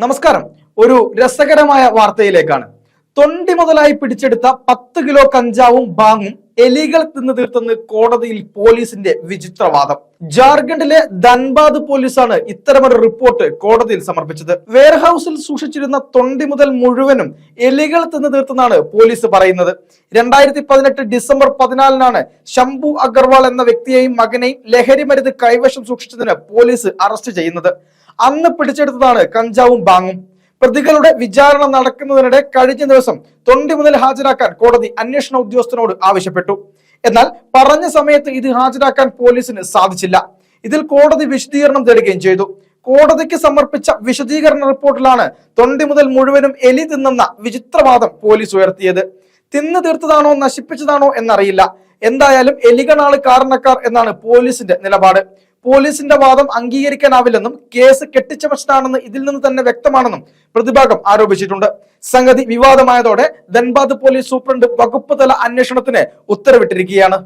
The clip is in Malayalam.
നമസ്കാരം. ഒരു രസകരമായ വാർത്തയിലേക്കാണ്. തൊണ്ടി മുതലായി പിടിച്ചെടുത്ത പത്ത് കിലോ കഞ്ചാവും ബാങ്ങും എലികൾ തിന്നു തീർത്തെന്ന് കോടതിയിൽ പോലീസിന്റെ വിചിത്രവാദം. ജാർഖണ്ഡിലെ ധൻബാദ് പോലീസാണ് ഇത്തരമൊരു റിപ്പോർട്ട് കോടതിയിൽ സമർപ്പിച്ചത്. വെയർഹൌസിൽ സൂക്ഷിച്ചിരുന്ന തൊണ്ടി മുതൽ മുഴുവനും എലികൾ തിന്നു തീർത്തെന്നാണ് പോലീസ് പറയുന്നത്. രണ്ടായിരത്തി പതിനെട്ട് ഡിസംബർ പതിനാലിനാണ് ശംഭു അഗർവാൾ എന്ന വ്യക്തിയെയും മകനെയും ലഹരി മരുന്ന് കൈവശം സൂക്ഷിച്ചതിന് പോലീസ് അറസ്റ്റ് ചെയ്യുന്നത്. അന്ന് പിടിച്ചെടുത്തതാണ് കഞ്ചാവും ബാങ്ങും. പ്രതികളുടെ വിചാരണ നടക്കുന്നതിനിടെ കഴിഞ്ഞ ദിവസം തൊണ്ടി മുതൽ ഹാജരാക്കാൻ കോടതി അന്വേഷണ ഉദ്യോഗസ്ഥനോട് ആവശ്യപ്പെട്ടു. എന്നാൽ പറഞ്ഞ സമയത്ത് ഇത് ഹാജരാക്കാൻ പോലീസിന് സാധിച്ചില്ല. ഇതിൽ കോടതി വിശദീകരണം തേടുകയും ചെയ്തു. കോടതിക്ക് സമർപ്പിച്ച വിശദീകരണ റിപ്പോർട്ടിലാണ് തൊണ്ടി മുതൽ മുഴുവനും എലി തിന്നെന്ന വിചിത്രവാദം പോലീസ് ഉയർത്തിയത്. തിന്നു തീർത്തതാണോ നശിപ്പിച്ചതാണോ എന്നറിയില്ല. എന്തായാലും എലികളാണ് കാരണക്കാർ എന്നാണ് പോലീസിന്റെ നിലപാട്. പോലീസിന്റെ വാദം അംഗീകരിക്കാനാവില്ലെന്നും കേസ് കെട്ടിച്ചമച്ചതാണെന്ന് ഇതിൽ നിന്ന് തന്നെ വ്യക്തമാണെന്നും പ്രതിഭാഗം ആരോപിച്ചിട്ടുണ്ട്. സംഗതി വിവാദമായതോടെ ധൻബാദ് പോലീസ് സൂപ്രണ്ട് വകുപ്പ് തല അന്വേഷണത്തിന് ഉത്തരവിട്ടിരിക്കുകയാണ്.